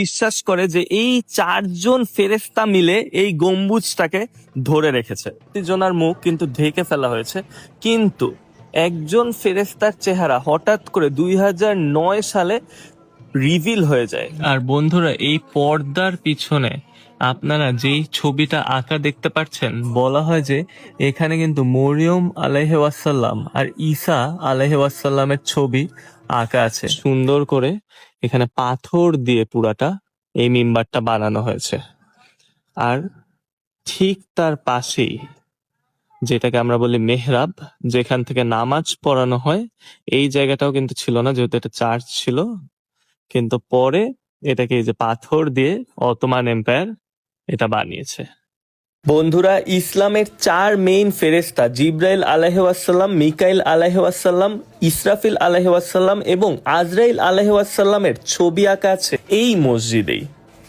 বিশ্বাস করে যে এই চারজন ফেরেস্তা মিলে এই গম্বুজটাকে ধরে রেখেছে। জনার মুখ কিন্তু ঢেকে ফেলা হয়েছে। কিন্তু একজন ফেরেস্তার চেহারা হঠাৎ করে দুই সালে রিভিল হয়ে যায়। আর বন্ধুরা, এই পর্দার পিছনে আপনারা যেই ছবিটা আঁকা দেখতে পাচ্ছেন, বলা হয় যে এখানে কিন্তু মরিয়ম আলাইহাসাল্লাম আর ঈসা আলাইহাসাল্লামের ছবি আঁকা আছে। সুন্দর করে এখানে পাথর দিয়ে পুরাটা এই মেম্বারটা বানানো হয়েছে। আর ঠিক তার পাশেই যেটাকে আমরা বলি মেহরাব, যেখান থেকে নামাজ পড়ানো হয়, এই জায়গাটাও কিন্তু ছিল না, যেহেতু এটা চার্চ ছিল। কিন্তু পরে এটাকে এই যে পাথর দিয়ে অটোমান এম্পায়ার এটা বানিয়েছে। বন্ধুরা, ইসলামের চার মেইন ফেরেস্তা জিব্রাইল আলাহাসাল্লাম মিকাইল আলাহাসাল্লাম ইসরাফিল আলাহাসাল্লাম এবং আজরাইল আলাহাসাল্লামের ছবি আঁকা আছে এই মসজিদেই।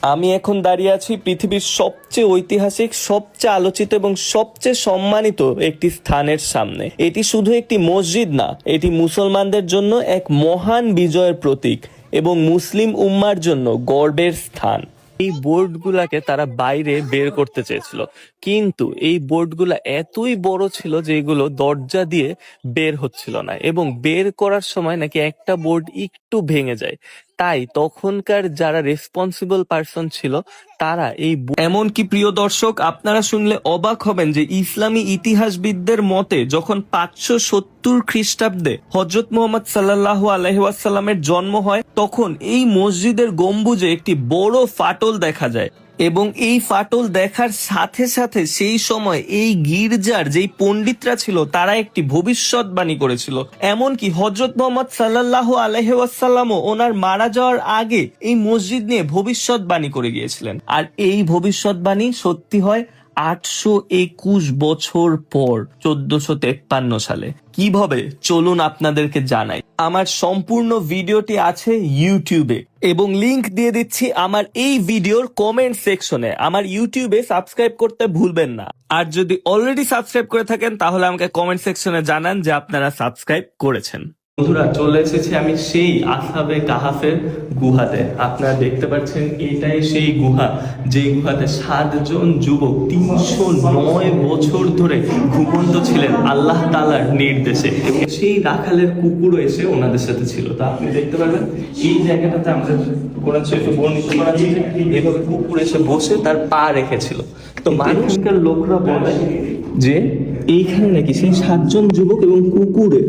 আমি এখন দাঁড়িয়ে আছি পৃথিবীর সবচেয়ে ঐতিহাসিক, সবচেয়ে আলোচিত এবং সবচেয়ে সম্মানিত একটি স্থানের সামনে। এটি শুধু একটি মসজিদ না, এটি মুসলমানদের জন্য এক মহান বিজয়ের প্রতীক এবং মুসলিম উম্মার জন্য গর্বের স্থান। এই বোর্ডগুলাকে তারা বাইরে বের করতে চেয়েছিল। কিন্তু এই বোর্ডগুলা এতই বড় ছিল যে এগুলো দরজা দিয়ে বের হচ্ছিল না এবং বের করার সময় নাকি একটা বোর্ড একটু ভেঙে যায়। তাই তখনকার যারা রেসপন্সিবল পার্সন ছিল, তারা এই এমন এমনকি প্রিয় দর্শক, আপনারা শুনলে অবাক হবেন যে ইসলামী ইতিহাসবিদদের মতে যখন পাঁচশো সত্তর খ্রিস্টাব্দে হজরত মোহাম্মদ সাল্লাহ আলহাসাল্লামের জন্ম হয়, তখন এই মসজিদের গম্বুজে একটি বড় ফাটল দেখা যায়। এবং এই ফাটল দেখার সাথে সাথে সেই সময় এই গির্জার যেই পণ্ডিতরা ছিল, তারা একটি ভবিষ্যৎবাণী করেছিল। এমনকি হজরত মোহাম্মদ সাল্লাহ আলহাসাল্লামও ওনার মারা যাওয়ার আগে এই মসজিদ নিয়ে ভবিষ্যৎবাণী করে গিয়েছিলেন। আর এই ভবিষ্যৎবাণী সত্যি হয় আটশো একুশ বছর পর চোদ্দশো তেপ্পান্ন সালে। কীভাবে? চলুন আপনাদেরকে জানাই। আমার সম্পূর্ণ ভিডিওটি আছে ইউটিউবে এবং লিংক দিয়ে দিচ্ছি আমার এই ভিডিওর কমেন্ট সেকশনে আমার ইউটিউবে সাবস্ক্রাইব করতে ভুলবেন না। আর যদি অলরেডি সাবস্ক্রাইব করে থাকেন, তাহলে আমাকে কমেন্ট সেকশনে জানান যে আপনারা সাবস্ক্রাইব করেছেন। বন্ধুরা, চলে এসেছি আমি সেই আসাবে কাহাফের গুহাতে। আপনারা দেখতে পাচ্ছেন, এটাই সেই গুহা, যে গুহাতে সাতজন যুবক তিনশো নয় বছর ধরে ঘুমন্ত ছিলেন আল্লাহ তালার নির্দেশে। সেই রাখালের কুকুরও এসে ওনাদের সাথে ছিল। তা আপনি দেখতে পারবেন, এই জায়গাটাতে আমাদের কোরআন শরীফে বর্ণিত এভাবে কুকুর এসে বসে তার পা রেখেছিল। তো মানুষকার লোকরা বলে যে এইখানে নাকি সেই সাতজন যুবক এবং কুকুরের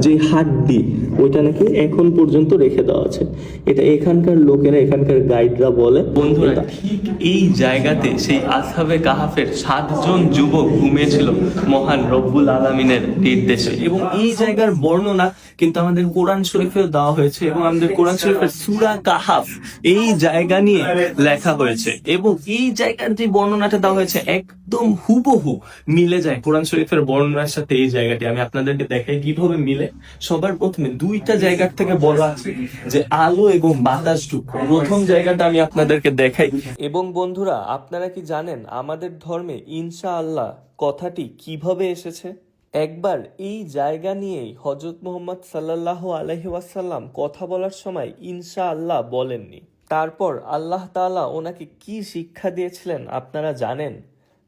যে হাড্ডি ওইটা নাকি এখন পর্যন্ত রেখে দেওয়া আছে। এটা এখানকার লোকেরা, এখানকার গাইডরা বলে। বন্ধুরা, ঠিক এই জায়গাতে সেই আসহাবে কাহাফের সাতজন যুবক ঘুমিয়েছিল মহান রব্বুল আলমিনের নির্দেশে। এবং এই জায়গার বর্ণনা কিন্তু আমাদের কোরআন শরীফেও দেওয়া হয়েছে এবং আমাদের কোরআন শরীফের সুরা কাহাফ এই জায়গা নিয়ে লেখা হয়েছে। এবং এই জায়গার যে বর্ণনাটা দেওয়া হয়েছে, একদম হুবহু মিলে যায়। কোরআন শরীফের বর্ণনার সাথে এই জায়গাটি। আমি আপনাদেরকে দেখাই কীভাবে মিলে। সবার প্রথমে দুইটা জায়গার থেকে বলা আছে যে আলো এবং বাতাস ঢুকো প্রথম জায়গাটা আমি আপনাদেরকে দেখাই। এবং বন্ধুরা, আপনারা কি জানেন আমাদের ধর্মে ইনশা আল্লাহ কথাটি কীভাবে এসেছে? একবার এই জায়গা নিয়েই হজরত মোহাম্মদ সাল্লাহ আলহিওয়াসাল্লাম কথা বলার সময় ইনশা আল্লাহ বলেননি। তারপর আল্লাহ তাআলা ওনাকে কি শিক্ষা দিয়েছিলেন আপনারা জানেন?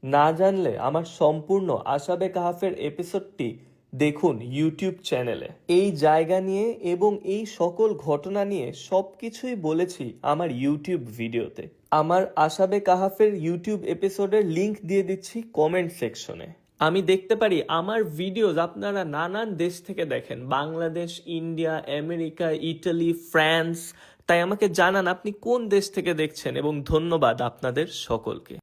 না জানলে আমার সম্পূর্ণ আসাবে কাহাফের এপিসোডটি দেখুন ইউটিউব চ্যানেলে এই জায়গা নিয়ে এবং এই সকল ঘটনা নিয়ে সবকিছুই বলেছি আমার ইউটিউব ভিডিওতে আমার আশাবে কাহাফের ইউটিউব এপিসোডের লিংক দিয়ে দিচ্ছি কমেন্ট সেকশনে আমি দেখতে পারি আমার ভিডিওজ আপনারা নানান দেশ থেকে দেখেন। Bangladesh India America Italy France তাই আমাকে জানান আপনি কোন দেশ থেকে দেখছেন এবং ধন্যবাদ আপনাদের সকলকে।